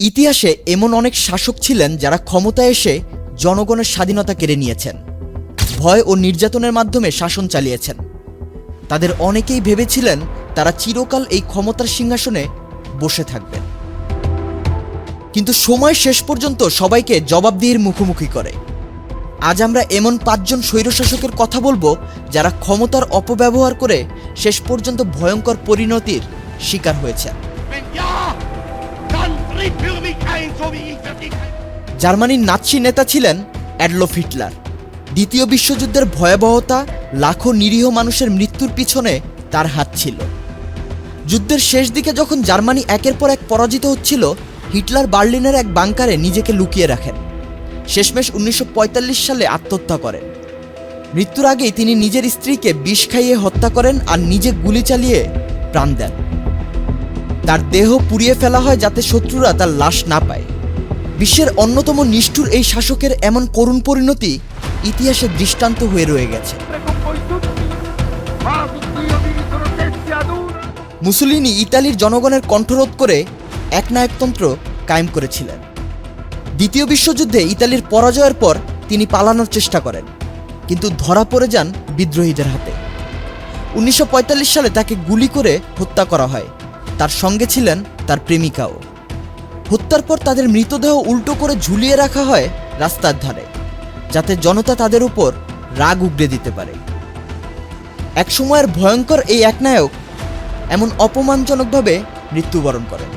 ইতিহাসে এমন অনেক শাসক ছিলেন যারা ক্ষমতায় এসে জনগণের স্বাধীনতা কেড়ে নিয়েছেন, ভয় ও নির্যাতনের মাধ্যমে শাসন চালিয়েছেন। তাদের অনেকেই ভেবেছিলেন তারা চিরকাল এই ক্ষমতার সিংহাসনে বসে থাকবেন। কিন্তু সময় শেষ পর্যন্ত সবাইকে জবাবদিহির মুখোমুখি করে। আজ আমরা এমন পাঁচজন স্বৈরশাসকের কথা বলব যারা ক্ষমতার অপব্যবহার করে শেষ পর্যন্ত ভয়ঙ্কর পরিণতির শিকার হয়েছে জার্মানির নাৎসি নেতা ছিলেন অ্যাডলফ হিটলার। দ্বিতীয় বিশ্বযুদ্ধের ভয়াবহতা লাখো নিরীহ মানুষের মৃত্যুর পিছনে তার হাত ছিল। যুদ্ধের শেষ দিকে যখন জার্মানি একের পর এক পরাজিত হচ্ছিল, হিটলার বার্লিনের এক বাংকারে নিজেকে লুকিয়ে রাখেন। শেষমেশ উনিশশো পঁয়তাল্লিশ সালে আত্মহত্যা করেন। মৃত্যুর আগেই তিনি নিজের স্ত্রীকে বিষ খাইয়ে হত্যা করেন আর নিজে গুলি চালিয়ে প্রাণ দেন। তার দেহ পুড়িয়ে ফেলা হয় যাতে শত্রুরা তার লাশ না পায়। বিশ্বের অন্যতম নিষ্ঠুর এই শাসকের এমন করুণ পরিণতি ইতিহাসে দৃষ্টান্ত হয়ে রয়ে গেছে. মুসুলিনি ইতালির জনগণের কণ্ঠরোধ করে একনায়কতন্ত্র কায়েম করেছিলেন। দ্বিতীয় বিশ্বযুদ্ধে ইতালির পরাজয়ের পর তিনি পালানোর চেষ্টা করেন, কিন্তু ধরা পড়ে যান বিদ্রোহীদের হাতে। উনিশশো পঁয়তাল্লিশ সালে তাকে গুলি করে হত্যা করা হয়। তার সঙ্গে ছিলেন তার প্রেমিকাও। হত্যার পর তাদের মৃতদেহ উল্টো করে ঝুলিয়ে রাখা হয় রাস্তার ধারে, যাতে জনতা তাদের উপর রাগ উগড়ে দিতে পারে। একসময়ের ভয়ঙ্কর এই একনায়ক এমন অপমানজনকভাবে মৃত্যুবরণ করেন।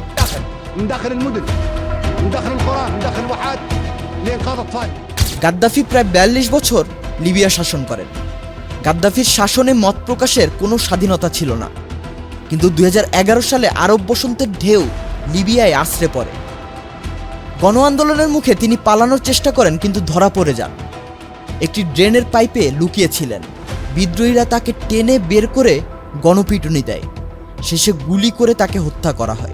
গাদ্দাফি প্রায় বিয়াল্লিশ বছর লিবিয়া শাসন করেন। গাদ্দাফির শাসনে মত প্রকাশের কোনো স্বাধীনতা ছিল না। কিন্তু দু হাজার এগারো সালে আরব বসন্তের ঢেউ লিবিয়ায় আশ্রে পড়ে। গণ আন্দোলনের মুখে তিনি পালানোর চেষ্টা করেন, কিন্তু ধরা পড়ে যান। একটি ড্রেনের পাইপে লুকিয়েছিলেন। বিদ্রোহীরা তাকে টেনে বের করে গণপিটুনি দেয়। শেষে গুলি করে তাকে হত্যা করা হয়।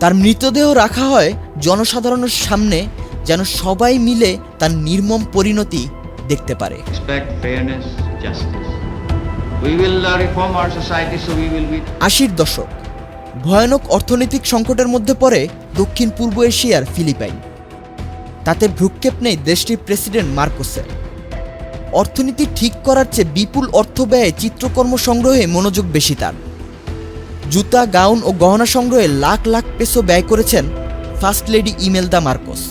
তার মৃতদেহ রাখা হয় জনসাধারণের সামনে, যেন সবাই মিলে তার নির্মম পরিণতি দেখতে পারে। আশির দশক। ভয়ানক অর্থনৈতিক সংকটের মধ্যে পড়ে দক্ষিণ পূর্ব এশিয়ার ফিলিপাইন। তাতে ভ্রুক্ষেপ নেই দেশটির প্রেসিডেন্ট মার্কোসের। অর্থনীতি ঠিক করার চেয়ে বিপুল অর্থ ব্যয়ে চিত্রকর্ম সংগ্রহে মনোযোগ বেশি তার। জুতা, গাউন ও গহনা সংগ্রহে লাখ লাখ পেসো ব্যয় করেছেন ফার্স্ট লেডি ইমেলদা মার্কোস।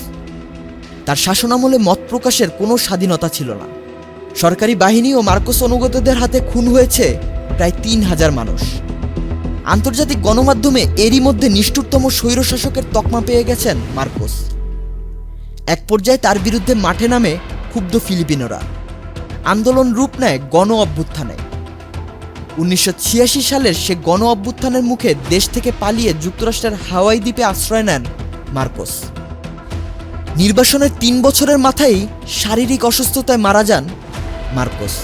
তার শাসনামলে মত প্রকাশের কোনো স্বাধীনতা ছিল না। সরকারি বাহিনী ও মার্কোস অনুগতদের হাতে খুন হয়েছে প্রায় তিন হাজার মানুষ। আন্তর্জাতিক গণমাধ্যমে এরই মধ্যে নিষ্ঠুরতম স্বৈরশাসকের তকমা পেয়ে গেছেন মার্কোস। এক পর্যায়ে তার বিরুদ্ধে মাঠে নামে ক্ষুব্ধ ফিলিপিনোরা। আন্দোলন রূপ নেয় গণ অভ্যুত্থানে। উনিশশো ছিয়াশি সালের সে গণ অভ্যুত্থানের মুখে দেশ থেকে পালিয়ে যুক্তরাষ্ট্রের হাওয়াই দ্বীপে আশ্রয় নেন মার্কোস। নির্বাসনের তিন বছরের মাথায় শারীরিক অসুস্থতায় মারা যান মার্কোস.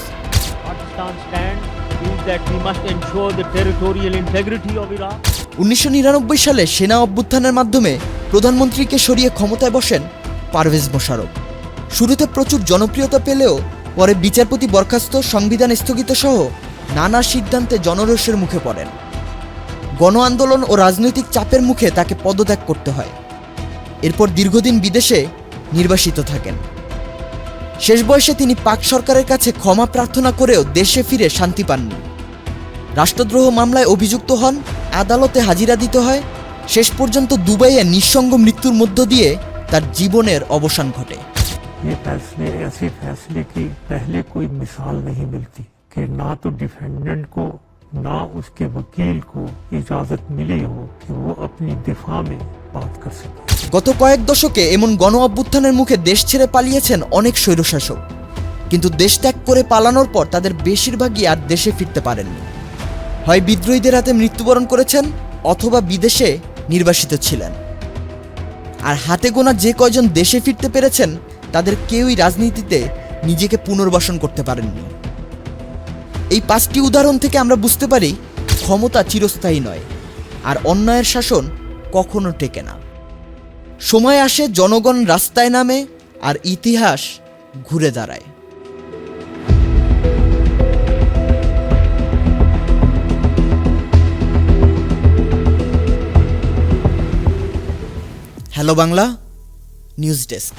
উনিশশো নিরানব্বই সালে সেনা অভ্যুত্থানের মাধ্যমে প্রধানমন্ত্রীকে সরিয়ে ক্ষমতায় বসেন পারভেজ মোশারফ শুরুতে প্রচুর জনপ্রিয়তা পেলেও পরে বিচারপতি বরখাস্ত সংবিধান স্থগিত সহ নানা সিদ্ধান্তে জনরোষের মুখে পড়েন। গণ আন্দোলন ও রাজনৈতিক চাপের মুখে তাকে পদত্যাগ করতে হয়। এরপর দীর্ঘদিন বিদেশে নির্বাসিত থাকেন। শেষ বয়সে তিনি পাক সরকারের কাছে ক্ষমা প্রার্থনা করেও দেশে ফিরে শান্তি পাননি রাষ্ট্রদ্রোহ মামলায় অভিযুক্ত হন আদালতে হাজিরা দিতে হয় শেষ পর্যন্ত দুবাইয়ে নিঃসঙ্গ মৃত্যুর মধ্য দিয়ে তার জীবনের অবসান ঘটে ये फैसले ऐसे फैसले की पहले कोई मिसाल नहीं मिलती कि ना तो डिफेंडेंट को ना उसके वकील को इजाजत मिली हो कि वो अपनी दिफा में बात कर सके গত কয়েক দশকে এমন গণ অভ্যুত্থানের মুখে দেশ ছেড়ে পালিয়েছেন অনেক স্বৈরশাসক কিন্তু দেশ ত্যাগ করে পালানোর পর তাদের বেশিরভাগই আর দেশে ফিরতে পারেননি হয় বিদ্রোহীদের হাতে মৃত্যুবরণ করেছেন অথবা বিদেশে নির্বাসিত ছিলেন আর হাতে গোনা যে কয়জন দেশে ফিরতে পেরেছেন তাদের কেউই রাজনীতিতে নিজেকে পুনর্বাসন করতে পারেননি এই পাঁচটি উদাহরণ থেকে আমরা বুঝতে পারি ক্ষমতা চিরস্থায়ী নয়, আর অন্যায়ের শাসন কখনো টেকে না। সময় আসে জনগণ রাস্তায় নামে আর ইতিহাস ঘুরে দাঁড়ায়। Hello Bangla, news desk.